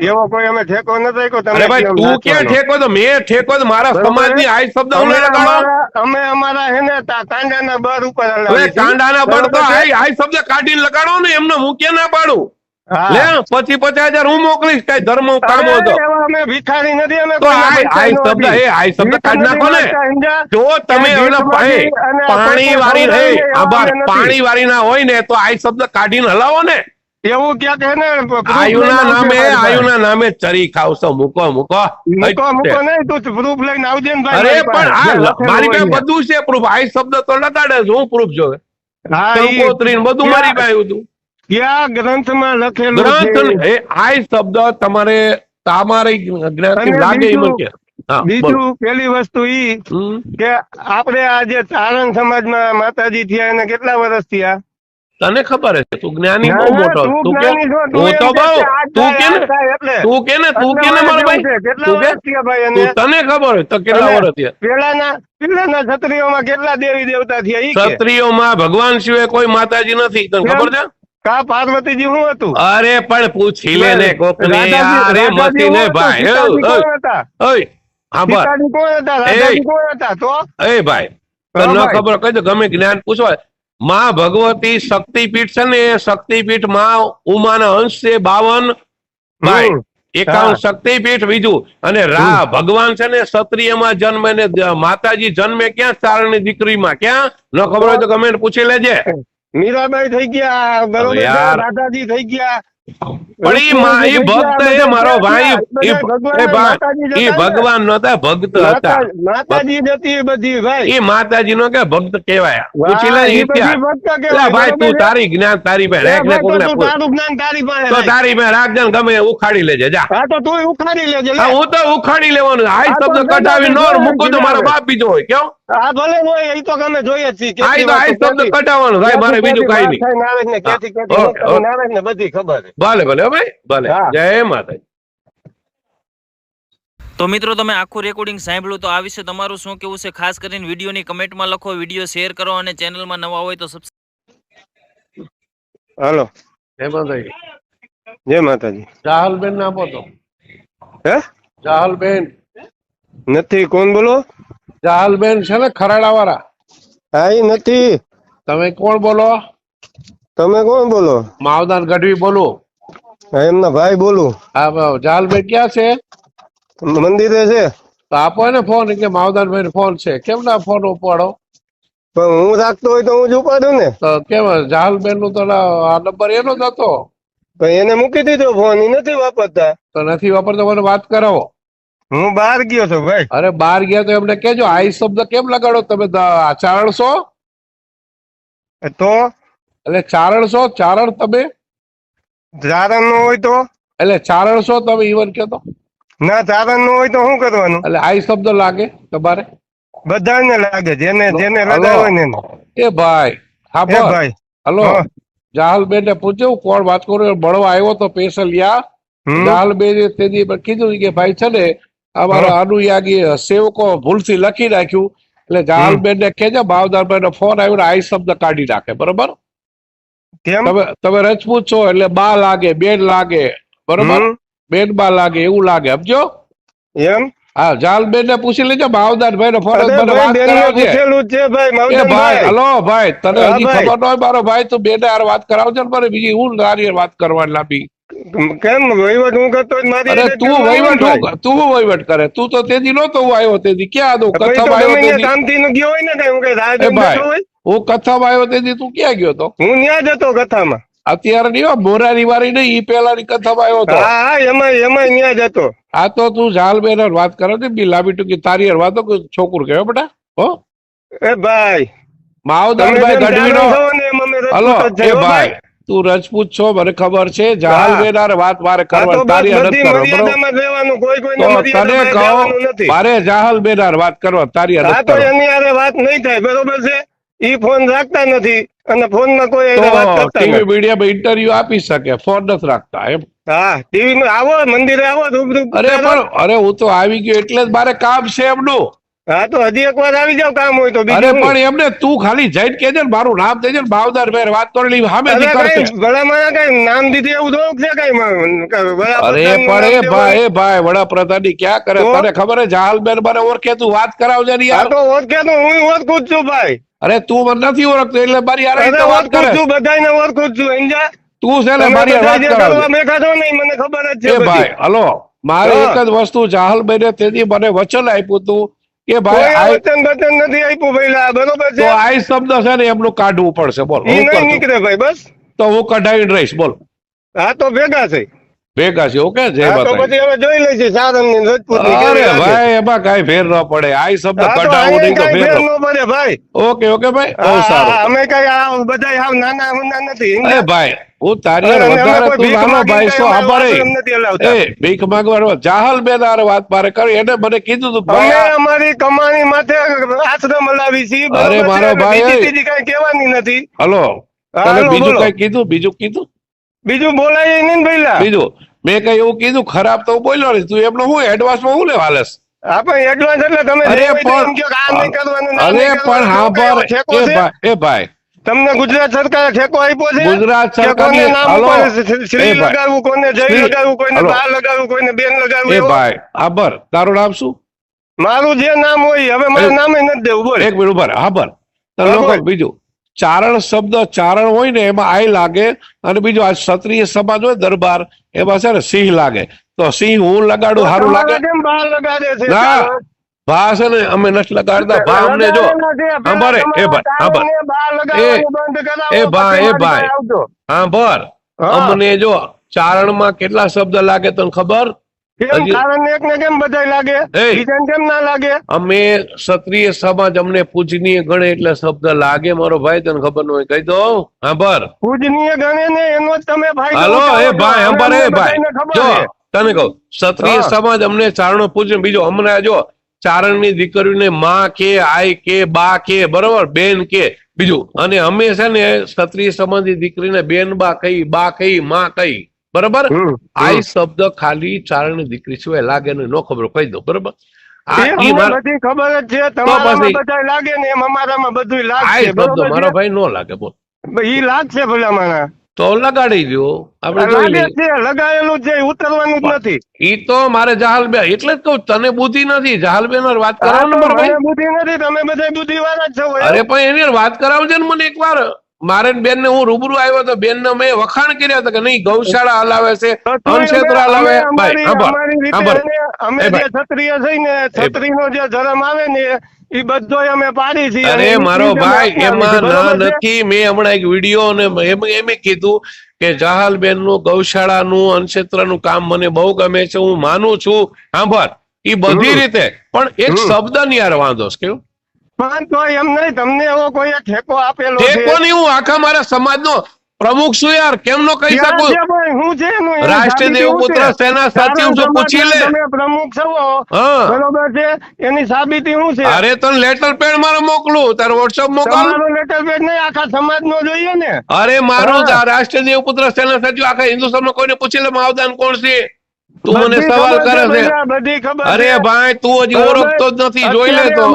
એવો કોઈ અમે ઠેકો નથી આપ્યો તમે ભાઈ તું ક્યાં ઠેકો તો મેં ઠેકો તો મારા સમાજની આઈ શબ્દ હું અમે ના લગાડો અમે અમારા હે ને કાંડાના બર ઉપર હવે કાંડાના બળ તો આઈ આઈ શબ્દ કાઢીને લગાડો ને એમને હું ના પાડું? લે પછી પચાસ હજાર હું મોકલીશ કઈ ધર્મ હતો. અમે ભિખારી નથી અમે તો આઈ શબ્દ એ આઈ શબ્દ કાઢી નાખો ને? જો. તમે પાણી વાળી આભાર. પાણી વાળી ના હોય ને તો આઈ શબ્દ કાઢીને હલાવો ને. એવું ક્યાંક હે ને આયુના નામે આયુના નામે ચરી ખાવશો મૂકો મૂકો. મૂકો મૂકો નહીં તું પ્રૂફ લઈને આવજે ને ભાઈ અરે પણ આ મારી પાસે બધું છે પ્રૂફ. આ શબ્દ તો લગાડે છે હું પ્રૂફ જોવે હા, બધું મારી પાસે હતું. ક્યાં ગ્રંથમાં લખેલું ગ્રંથ એ આઈ શબ્દ તમારે તમારી ગ્રંથ લાગે એમ બીજું- કે બીજું પેલી વસ્તુ ઈ કે આપણે આ જે ચારણ સમાજમાં માતાજી થયા એને કેટલા વર્ષ થયા? તને ખબર છે તું જ્ઞાની બહુ મોટો. તું કે હું તો બહુ તું કે ને તું કે ને તું કે ને મારો ભાઈ? તું કે ભાઈ તું તને ખબર હોય તો કેટલા વર્ષ થયા? પેલાના પેલાના ક્ષત્રિયોમાં કેટલા દેવી દેવતા થયા ક્ષત્રિયોમાં ભગવાન સિવાય કોઈ માતાજી નથી. તને ખબર છે? કા પાર્વતીજી હું હતું? અરે પણ પૂછી લે ને કોક ને અરે મતી ને ભાઈ? ઓય? હા ભાઈ કોણ હતા? કોણ હતા? તો? એ ભાઈ તને ન ખબર કહી દો ગમે જ્ઞાન પૂછવા માં ભગવતી શક્તિપીઠ છે ને શક્તિપીઠમાં ઉમાના અંશ છે બાવન ભાઈ એકાવન શક્તિપીઠ બીજું. અને રા ભગવાન છે ને ક્ષત્રિયમાં જન્મે ને માતાજી જન્મે ક્યાં? ચારણની દીકરીમાં. ક્યાં? ન ખબર હોય તો કમેન્ટ પૂછી લેજે. મીરાબાઈ થઈ ગયા બરોબર? રાધાજી થઈ ગયા. પણ ઈ માં ભક્ત એ મારો ભાઈ એ ભાઈ? ભગવાન નતા ભક્ત હતા. માતાજી હતી બધી ભાઈ. એ માતાજી નો કે ભક્ત કહેવાય. કહેવાય, ભાઈ તું તારી જ્ઞાન તારી પાસે રાખ ને. તારું જ્ઞાન તારી પાસે તો તારી પાસે રાખજે ને ગમે ઉખાડી લેજે જા. હા તો તું ઉખાડી લેજે હું તો ઉખાડી લેવાનું. હાઈ શબ્દ કઢાવી નો મૂકું તો મારો. બાપ બીજો હોય કેવો હા ભલે હોય એ તો અમે જોઈએ જ છીએ. આઈ તો આઈ શબ્દ કઢાવવાનો ભાઈ મારે બીજું કાઈ નહીં. થઈને આવે ને કેથી કેથી આવે ને બધી ખબર છે. ભલે ભલે હો ભાઈ ભલે. હા. જય માતાજી. તો મિત્રો તમે આખું રેકોર્ડિંગ સાંભળ્યું તો આ વિશે તમારું શું કેવું છે? ખાસ કરીને વિડીયોની કમેન્ટમાં લખો વીડિયો શેર કરો અને ચેનલમાં નવા હોય તો સબસ્ક્રાઇબ હાલો. જય માતાજી. જય માતાજી. જાહલબેન ના આપો હે? જાહલબેન નથી કોણ બોલો? જાહલબેન છે ને ખરાડા વાળા હા એ નથી. તમે કોણ બોલો? તમે કોણ બોલો? માવદાન ગઢવી બોલું. હા, એમના ભાઈ બોલું. હા જાહલબેન ક્યાં છે? મંદિરે છે. તો આપો ને ફોન કે માવદાનભાઈ ફોન છે. કેમ ના ફોન ઉપાડો? પણ હું રાખતો હોય તો હું જ ઉપાડું ને. તો કેમ જાહલબેનનું તો આ નંબર એનો જ હતો. એને મૂકી દીધો ફોન એ નથી વાપરતા. તો નથી વાપરતો મને વાત કરાવો. હું બહાર ગયો છું ભાઈ. અરે બહાર ગયા તો એમને કેજો આઈ શબ્દ કેમ લગાડો? તમે ચારણ છો તો? એટલે ચારણ છો ચારણ તમે? ચારણ નો હોય તો? એટલે ચારણ છો તમે ઈવન કે તો? ના ચારણ નો હોય તો શું કરવાનું? એટલે આઈ શબ્દ લાગે તમારે? બધાને લાગે જેને જેને. લગાવે ને એ ભાઈ હા ભાઈ હલો જાહલ બેન ને પૂછ્યું કોણ વાત કરું? બળવા આવ્યો તો પેશલિયા હમ. જાહલ બેન તે કીધું કે ભાઈ છે ને અમારા અનુયાગી સેવકો ભૂલથી લખી નાખ્યું. એટલે ગાલબેન ને ભાવદારભાઈ નો ફોન આવ્યો ને આઈ શબ્દ કાઢી નાખે બરોબર? તમે તમે રજપૂત છો એટલે બા લાગે બેન લાગે બરોબર? બેન બા લાગે એવું લાગે સમજો? એમ? હા જાલબેન ને પૂછી લેજો ભાવદારભાઈ નો ફોન પૂછેલું છે ભાઈ ભાઈ હલો ભાઈ તને હજી ખબર ન હોય મારો ભાઈ તું બે ને વાત કરાવજો ને મારે બીજી હું નારી વાત કરવાની લાંબી. કેમ? વહીવટ હું કરતો મારી અરે તું વહીવટ તું વહીવટ કરે. તું તો તેથી નતો હું આવ્યો તેથી ક્યાં તો કથામાં આવ્યો ત્યાં શાંતિ નું ગયો હોય ને કઈ હું કઈ રાહ ભાઈ. હું કથમ આવ્યો તેથી તું ક્યાં ગયો તો? હું ત્યાં જતો કથામાં. અત્યારે નહીં મોરારી વાળી નહીં ઈ પેલાની કથમ આવ્યો હતો હા હા એમાં એમાં ત્યાં જ હતો. આ તો તું ઝાલ બેન વાત કરો ને બી લાંબી ટૂંકી તારી હર વાતો કર, છોકરું કેવો બેટા હો? એ ભાઈ. માવદાનભાઈ ગઢવી ને હલો એ ભાઈ. તું રજપૂત છો મને ખબર છે. જાહલબેન વેનાર વાત મારે હા કરવાની તારી હારે બધી નથી કરવાની, બરોબર? મર્યાદામાં જ રહેવાનું કોઈ કોઈને તો તને કહો મારે જાહલબેન હારે વાત કરવા તારી હારે હા નથી તો એની આરે વાત નહીં થાય બરોબર છે? ઈ ફોન રાખતા નથી અને ફોનમાં કોઈ વાત કરતા ટીવી મીડિયા માં ઇન્ટરવ્યુ આપી શકે ફોન નથી રાખતા એમ? હા ટીવી માં આવો મંદિરે આવો રૂબરૂ અરે પણ અરે હું તો આવી ગયો એટલે જ મારે કામ છે એમનું. હા તો હજી એક વાર આવી જાવ કામ હોય તો અરે પણ એમને તું ખાલી જઈને કેજે ને મારું નામ દેજે ને ભાવદાર મેં વાત કરેલી સામે અરે કરશે કઈ કઈ નામ દીધી એવું થોડુંક છે કઈ અરે પણ એ ભાઈ એ ભાઈ વડાપ્રધાનની ક્યાં કરે? તને ખબર છે જહાલબેન મને ઓળખે તું વાત કરાવજે ને યાર. તો ઓળખે તો હું ઓળખું છું ભાઈ. અરે તું મને નથી ઓળખતો એટલે મારી યાર ઓળખું કરે. છું બધાને ઓળખું છું સમજ્યા? તું છે ને મારી વાત કરવા કરાવજે. બેઠા નહીં મને ખબર જ છે ભાઈ હલો મારે એક જ વસ્તુ જહાલબેને તેથી મને વચન આપ્યું તું કે ભાઈ વચન બચન નથી આપ્યું ભાઈ બરોબર તો છે આ શબ્દ છે ને એમનું કાઢવું પડશે બોલ હું નહીં નીકળે ભાઈ બસ. તો હું કઢાવીને રહીશ બોલ. હા તો ભેગા છે ભેગા છે ઓકે? જય માતા પછી હવે જોઈ લઈશું સારંગની રજપૂત અરે ભાઈ એમાં કઈ ફેર ન પડે. આ શબ્દ કઢાવો નહીં તો ફેર ન- પડે ભાઈ. ઓકે ઓકે ભાઈ બહુ સારું. અમે કઈ આ બધા નાના હુના નથી એ ભાઈ હું તારી અરે, વધારે તું ભીખ નાનો ભાઈ છો આભાર. એ માંગવાનો. જાહલ બેન વાત મારે કરી એને મને કીધું તું અમે અમારી કમાણી માથે આશ્રમ હલાવી છીએ અરે, છે? મારો ભાઈ, બીજી કઈ કહેવાની નથી. હલો તને બીજું કઈ કીધું બીજું કીધું? બીજું બોલાય નહીં ને બીજું મેં કઈ એવું કીધું ખરાબ તો બોલ્યો નહીં. તું એમનો હું એડવાન્સમાં હું લેવા લેસ આપણે એડવાન્સ એટલે તમે અરે જે હોય તે એમ પણ કહો કે આ નહીં કરવાનું, આ અરે પણ હા પર એ ભાઈ તમને ગુજરાત સરકારે ઠેકો આપ્યો છે? ગુજરાત કે નામ ઉપર શ્રી લગાવવું કોને જય લગાવવું કોઈને. બા લગાવવું કોઈને બેન લગાવવું એ ભાઈ આબર તારું નામ શું? મારું જે નામ હોય હવે મારું એ- નથી દેવું બોલ. એક મિનિટ ઊભા. આબર હા, લોકો બીજું. ચારણ શબ્દ ચારણ હોય ને એમાં આય લાગે અને બીજું આ ક્ષત્રિય સમાજ હોય દરબાર એમાં છે ને સિંહ લાગે તો સિંહ હું લગાડું સારું લાગે ના. ભા છે ને અમે નથી લગાડતા ભા અમને જો સાંભળે, એ ભાઈ, સાંભળ. એ ભાઈ, એ ભાઈ. હા. અમને જો ચારણમાં કેટલા શબ્દ લાગે તને ખબર કેમ હજી- એકને કેમ બધાય લાગે? બીજાને કેમ ના લાગે? અમે ક્ષત્રિય સમાજ અમને પૂજનીય ગણે એટલે શબ્દ લાગે મારો ભાઈ તને ખબર ન હોય કહી દો હા પૂજનીય ગણે ને એનો તમે ભાઈ હાલો એ ભાઈ હવે એ ભાઈ. જો તને કહું ક્ષત્રિય સમાજ અમને ચારણો પૂજન બીજો હમણાં જો ચારણની દીકરીને માં કે આઈ કે બા કે બરોબર બેન કે બીજું. અને અમે છે ને ક્ષત્રિય સમાજની દીકરીને બેન બા કહી બા કહી માં કહી. બરોબર? હમ, આ શબ્દ ખાલી ચારણી દીકરી સિવાય લાગે ને નો ખબર કહી દો બરોબર? આ એ ઈ અમને માર- બધી ખબર જ છે તમારામાં પછી- લાગે ને એમ અમારામાં બધું આ શબ્દ મારો ભાઈ નો લાગે બોલ. ઈ લાગશે ભલા માણા તો લગાડી દો આપણે લગાડેલું છે ઉતરવાનું જ નથી. ઈ તો મારે જહાલબેન એટલે જ કહું તને બુદ્ધિ નથી જહાલબેન હારે વાત ને મને બુદ્ધિ નથી તમે બધા બુદ્ધિ વાળા છો અરે પણ એની વાત કરાવજે ને મને એકવાર. મારે બેન ને હું રૂબરૂ આવ્યો તો બેન ને મેં વખાણ કર્યા હતા કે નહીં ગૌશાળા હલાવે છે અનક્ષેત્ર હલાવે. અમે ભાઈ અમારી- આભાર અમારી રીતે આભાર એને- અમે એ જે ભાઈ. ક્ષત્રિય નો જે ધર્મ આવે ને એ બધો અમે પાડી છીએ. અરે મારો ભાઈ એમાં ના નથી. મેં હમણાં એક વીડિયો ને એમ એમ કીધું કે જહાલ બેનનું ગૌશાળા નું અનક્ષેત્રનું કામ મને બહુ ગમે છે હું માનું છું. સાંભળ એ બધી રીતે. પણ એક શબ્દની યાર વાંધો કેવું? પણ તો એમ નહીં તમને એવો કોઈ ઠેકો આપેલો છે? ટેકો નહીં હું આખા મારા સમાજનો પ્રમુખ છું યાર કેમ નો કહી શકું? હું છે રાષ્ટ્રીય સાબિતી દેવપુત્ર સેના સચિવ ચારણ પૂછી લે. તમે પ્રમુખ છો બરોબર છે? એની સાબિતી શું છે? અરે તને લેટર પેડ મારે મોકલું તારે વોટ્સઅપ મોકલ. તમારો લેટર પેડ નહીં આખા સમાજ નો જોઈએ ને. અરે મારું રાષ્ટ્રીય દેવ પુત્ર સેના સચિવ આખા હિન્દુસ્તાનમાં કોઈને પૂછી લે માવદાન કોણ છે? તું મને સવાલ કરે છે. ખબર અરે ભાઈ તું હજી? ઓળખતો જ નથી જોઈ લે તો.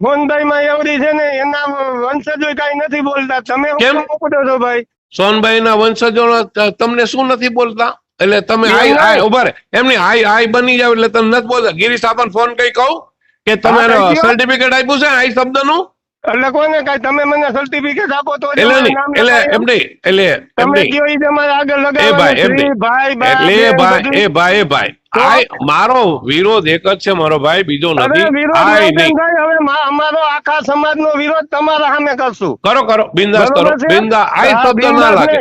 અમારે ફોનભાઈમાં એવડી છે ને એના વંશજો કઈ નથી બોલતા. તમે કેમ? મોકલો છો ભાઈ? સોનભાઈ ના વંશજો તમને શું નથી બોલતા? એટલે તમે આઈ આઈ ઊભા એમની આઈ આઈ બની જાવ એટલે તમે નથી બોલતા. ગિરીશ આપણ ફોન કઈ કહું? કે તમે હા, કઈ દ્યો. સર્ટિફિકેટ આપ્યું છે આઈ શબ્દનું? એટલે કોને કઈ? તમે મને સર્ટિફિકેટ આપો તો એટલે એટલે. એમ નહીં એટલે તમે કયો ઈ તમારે આગળ એ ભાઈ ભાઈ એ ભાઈ એ ભાઈ એ ભાઈ. મારો વિરોધ એક જ છે મારો ભાઈ બીજો નથી. વિરોધ આઈ ના હવે અમારો આખા વિરોધ તમારા સામે કરશું. કરો કરો. બિંદાસ કરો. બિંદા આ શબ્દ ના લાગે.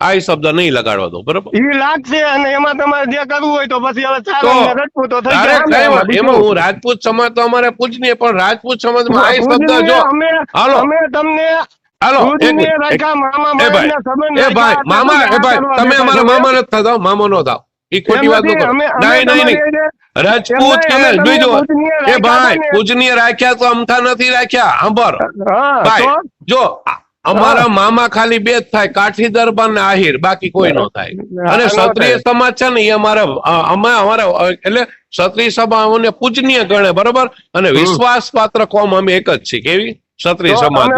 આ શબ્દ નહીં લગાડવા દો બરોબર? એ લાગશે અને એમાં તમારે જે કરવું હોય તો પછી હવે તો રજપૂતો થઈ જાય. એમાં હું રાજપૂત સમાજ તો અમારે પૂજનીય પણ રાજપૂત સમાજમાં આઈ શબ્દ જો હાલો. અમે તમને હાલો એ ભાઈ. એ ભાઈ મામા એ ભાઈ તમે અમારા મામા નથી થતા મામા નો થાવ. એ ખોટી વાત કરો. નહીં નહીં નહીં રાજપૂત કે પૂજનીય એ ભાઈ પૂજનીય રાખ્યા તો અમથા નથી રાખ્યા. અંબર ભાઈ જો અમારા મામા ખાલી બે જ થાય કાઠી દરબાર ને આહિર. બાકી કોઈ નો થાય. અને ક્ષત્રિય સમાજ છે ને એ અમારા અમે અમારા એટલે ક્ષત્રિય સભાઓને પૂજનીય ગણે બરોબર? અને વિશ્વાસ પાત્ર કોમ અમે એક જ છીએ કેવી? ક્ષત્રિય સમાજ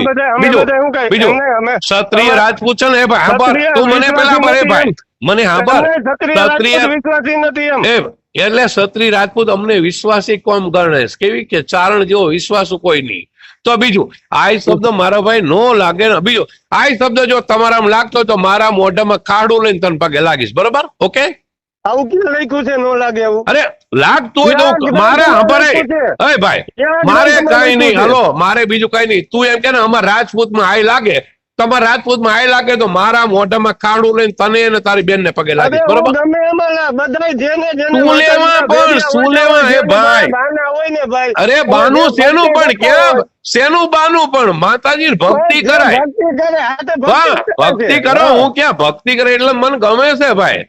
બીજું? બીજું ક્ષત્રિય રાજપૂત છે ને એ ભાઈ તું મને પેલા મરે ભાઈ. મને એમ. એટલે ક્ષત્રિય રાજપૂત અમને વિશ્વાસી કોમ ગણે કેવી કે ચારણ જેવો વિશ્વાસ કોઈ નહીં. તો બીજું આ શબ્દ મારા ભાઈ નો લાગે ને. બીજો આ શબ્દ જો તમારામાં લાગતો તો મારા મોઢામાં ખાડું લઈને તન પગે લાગીશ. બરોબર? ઓકે? આવું લખ્યું છે? નો લાગે એવું અરે લાગતું હોય તો મારે ભાઈ મારે કઈ નહીં. હલો મારે બીજું કઈ નહીં. તું એમ કે ને અમારા રાજપૂતમાં આય લાગે. તમારા રાજપૂતમાં આય લાગે તો મારા મોઢામાં ખાડું લઈને તને અને તારી બેન ને પગે લાગે. બરોબર? માતાજીના પણ? હોય, એ ભાઈ? અરે બાનું શેનું ભક્તિ પણ કેમ શેનું બાનું પણ? માતાજી ભક્તિ કરાય. ભક્તિ હા. કરો હું. ક્યાં ભક્તિ કરે એટલે મને ગમે છે ભાઈ.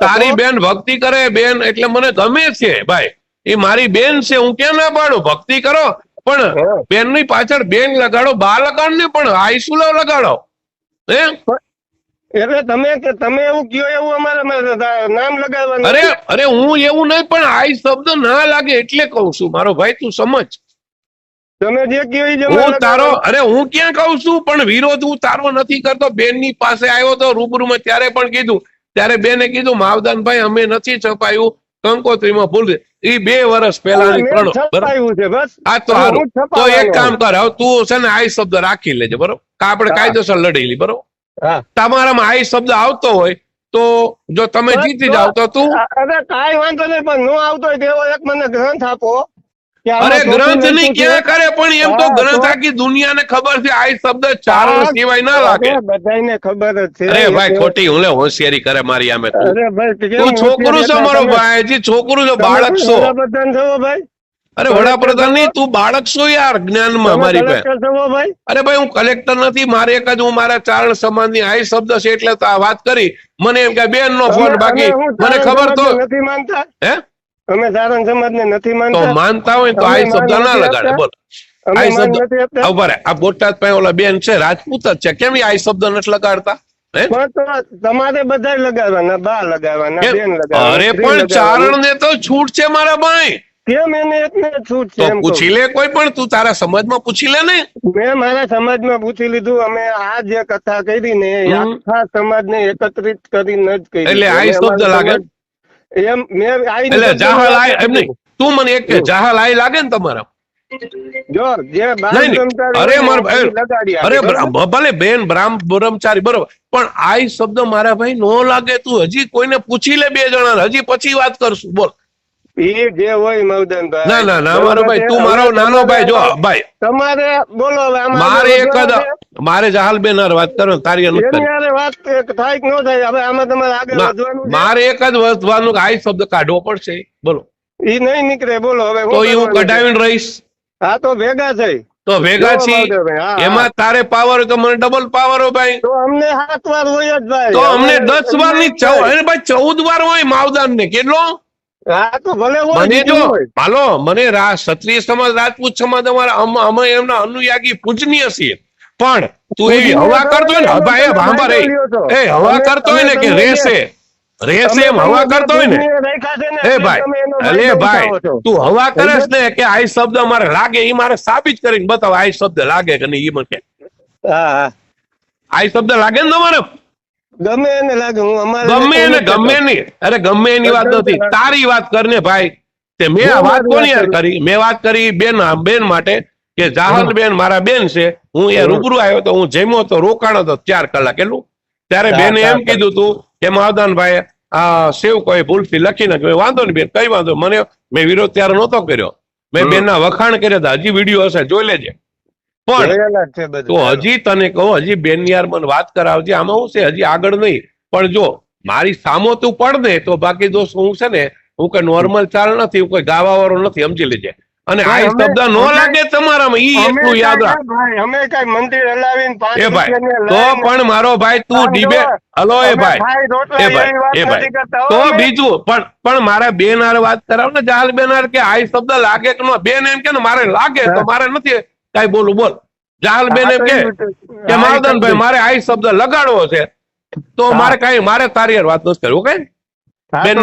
તારી બેન ભક્તિ કરે બેન એટલે મને ગમે છે ભાઈ. એ મારી બેન છે હું ક્યાં ના પાડું? ભક્તિ કરો પણ. બેનની પાછળ બેન લગાડો બા લગાડ ને પણ આઈસુલો લગાડો. હે? એટલે તમે કે તમે એવું કયો એવું અમારે નામ લગાડવાનું અરે અરે હું એવું નહીં પણ આઈ શબ્દ ના લાગે એટલે કહું છું. મારો ભાઈ તું સમજ. તમે જે કયો હું તારો અરે હું ક્યાં કહું છું? પણ વિરોધ હું તારો નથી કરતો. બેનની પાસે આવ્યો તો રૂબરૂમાં ત્યારે પણ કીધું. ત્યારે બેને કીધું માવદાનભાઈ અમે નથી છપાયું. કંકોત્રીમાં ભૂલ. ઈ બે વર્ષ બસ. આ તો સારું તો એક કામ કર હવે તું છે ને આઈ શબ્દ રાખી લેજે બરોબર? આપણે. કાયદેસર લડી લી બરોબર? તમારામાં આઈ શબ્દ આવતો હોય તો જો તમે જીતી જાવ તો તું અરે કાંઈ વાંધો નહીં પણ નો આવતો હોય તેવો એક મને ગ્રંથ આપો. અરે ગ્રંથ ચોખ્ખું ની ક્યાં કરે પણ એમ તો ગ્રંથ આખી આખી દુનિયાને ખબર છે આઈ શબ્દ ચારણ સિવાય ના લાગે. બધાને ખબર જ છે અરે ભાઈ ખોટી હું હોશિયારી કરે મારી આમે તું. છોકરું છો મારો ભાઈ છોકરું છો બાળક છો. ભાઈ? અરે વડાપ્રધાન નહીં તું બાળક છો યાર જ્ઞાનમાં મારી ભાઈ? અરે ભાઈ હું કલેક્ટર નથી મારે એક જ હું મારા ચારણ સમાજની આઈ શબ્દ છે એટલે તો આ વાત કરી. મને એમ કે બેન નો ફોન બાકી. મને ખબર તો નથી માનતા? હે? અમે સારંગ સમાજ ને નથી તો માનતા. માનતા હોય તો આ શબ્દ ના લગાડે બોલ. અમે શબ્દ નથી આપતા. આ ઊભા આ બોટાદ પાસે ઓલા બેન છે રાજપૂત જ છે. કેમ આઈ શબ્દ નથી લગાડતા? તમારે બધા લગાડવાના બા લગાડવાના બેન લગાડવાના અરે પણ ચારણ ને તો છૂટ છે મારા ભાઈ. કેમ એને એકને છૂટ છે એમ પૂછી લે કોઈ પણ તું તારા સમાજમાં પૂછી લે ને. મેં મારા સમાજમાં પૂછી લીધું અમે આ જે કથા કરી ને આખા સમાજને એકત્રિત કરીને જ કરી એટલે આઈ શબ્દ લાગે? એમ મેં આવી એટલે જાહલ આઈ એમ નહીં. તું મને એક કે. જાહલ આઈ લાગે ને તમારા? જો જે અરે ભલે બેન બ્રાહ્મ બ્રહ્મચારી બરોબર. પણ આઈ શબ્દ મારા ભાઈ નો લાગે તું હજી કોઈને પૂછી લે બે જણા હજી પછી વાત કરશું બોલ. ઈ જે હોય મવદનભાઈ ના ના ના મારો ભાઈ તું મારો નાનો ભાઈ જો ભાઈ. તમારે બોલો મારે એક જ મારે જહાલ બેન વાત કરો તારી. હારે વાત થાય કે ન થાય હવે આમાં તમારે આગળ વધવાનું મારે એક જ વધવાનું આઈ શબ્દ કાઢવો પડશે. બોલો. ઈ નહીં નીકળે બોલો હવે તો હું કઢાવીને રહીશ. હા તો ભેગા થઈ. તો ભેગા છીએ. એમાં તારે પાવર હોય તો મને ડબલ પાવર હોય ભાઈ. તો અમને સાત વાર હોય જ ભાઈ. તો અમને દસ વારની ચૌદ ભાઈ ચૌદ વાર હોય માવદાન ને કેટલો? મને જો હાલો મને ક્ષત્રિય સમાજ રાજપૂત સમાજ અમારા અમે એમના અનુયાગી પૂજનીય છીએ. પણ તું એવી હવા કરતો હોય ને ભાઈ ભાંભા રે એ હવા કરતો હોય ને કે રહેશે રહેશે એમ હવા કરતો હોય ને? એ ભાઈ અલે ભાઈ તું હવા કરસ ને કે આ શબ્દ મારે લાગે એ મારે સાબિત કરીને બતાવ આ શબ્દ લાગે કે નહીં એ મને હા. આ શબ્દ લાગે ને તમારે? ગમે એને લાગે હું અમારે ગમે એને ગમે નહીં. અરે ગમે એની વાત નથી. તારી વાત કરને ભાઈ તે મેં આ વાત કોની યાર કરી? મેં વાત કરી બેન બેન માટે કે જાહલ બેન મારા બેન છે. હું એ રૂબરૂ આવ્યો તો હું જમ્યો તો રોકાણો તો ચાર કલાક. એટલું ત્યારે બેને એમ કીધું તું કે માવદાનભાઈ આ સેવ કોઈ ભૂલથી લખી નાખ્યો. વાંધો નહીં બેન કઈ વાંધો મને મેં વિરોધ ત્યારે નહોતો કર્યો. મેં. બેનના વખાણ કર્યા હતા. હજી વીડિયો હશે જોઈ લેજે. પણ. તો હજી તને કહું હજી બેન યાર મને વાત કરાવજે. આમાં હું છે હજી આગળ નહીં. પણ જો મારી સામો તું પડ ને તો બાકી દોસ્ત હું છે ને હું કઈ નોર્મલ ચાલ નથી હું કોઈ ગાવા વાળો નથી સમજી લેજે. અને આ શબ્દ નો લાગે તમારામાં ઈ એટલું યાદ રાખ. અમે કઈ મંદિર હલાવીને એ ભાઈ તો પણ મારો ભાઈ તું ડિબેટ હલો એ ભાઈ. એ ભાઈ, એ ભાઈ. તો બીજું પણ પણ મારા બેન હારે વાત કરાવ ને જાલ બેન હારે કે આ શબ્દ લાગે કે ન બેન એમ કે મારે લાગે તો મારે નથી. કઈ બોલું બોલ. જાહલ બેન એમ કે માવદન માવદાનભાઈ કરી. મારે આ શબ્દ લગાડવો છે. તો મારે કઈ મારે તારી વાત નથી કરવું કઈ? બેન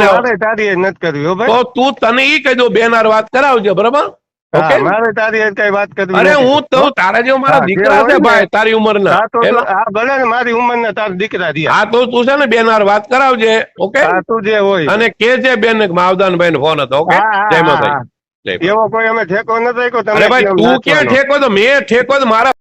તારી નથી કરવી તો તું તને ઈ કહી દઉં બેન વાત કરાવજે બરાબર? મારે તારી કઈ વાત કરવી અરે હું તો તારા જેવા મારા દીકરા છે ભાઈ તારી ઉંમરના. ના હા ભલે ને મારી ઉંમરના તારા દીકરા રહ્યા. હા તો તું છે ને બેન વાત કરાવજે ઓકે? તું જે હોય. અને કે છે બેન માવદાનભાઈ નો ફોન હતો ઓકે? જય હા, એવો કોઈ અમે ઠેકો તમે ભાઈ તું ક્યાં ઠેકો તો મેં ઠેકો મારા